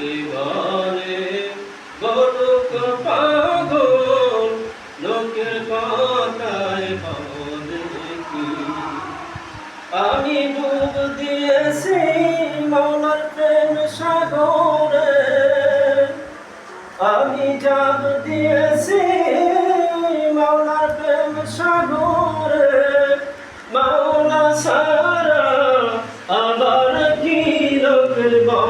লোকে বলে বড়ুক পাগল, লোকের কথায় বলে কি আমি ডুব দিয়েছি মৌলার প্রেম সাগরে। আমি জাব দিয়েছি মাওলার প্রেম সাগরে। মাওলা সারা আবার কি লোকের বলে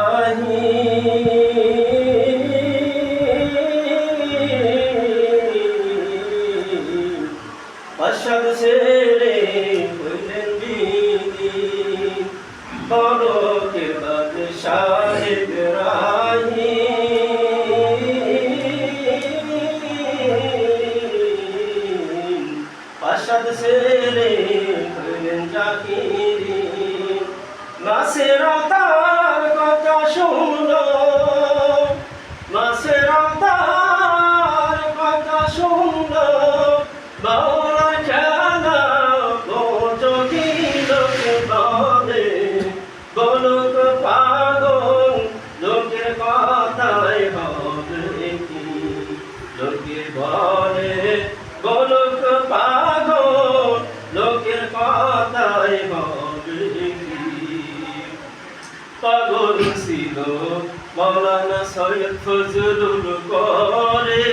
বলো কিরবত সাহেব রাহি অসদ সেরে হইলেন জাকিরি মাসের কথায় হবে কি? লোকে বলে, বলুক পাগল, লোকের কথায় হবে কি? পাগল ছিল, মৌলানা সৈয়দ ফজলুল করে।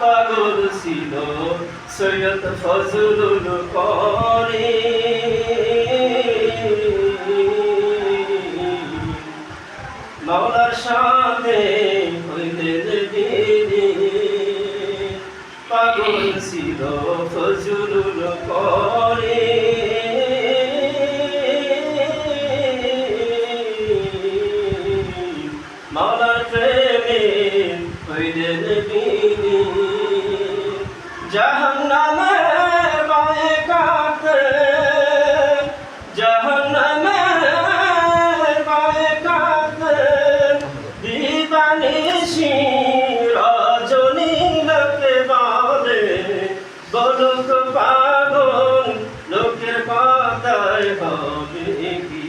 পাগল ছিল সৈয়দ ফজলুল করে। মাওলার সাথে হইলেন পাগল ছিল ফজলুল করে। মাওলার প্রেমে হইলেন জাহান্নামে হবে কি?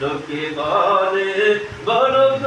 লোকে বলে বলুক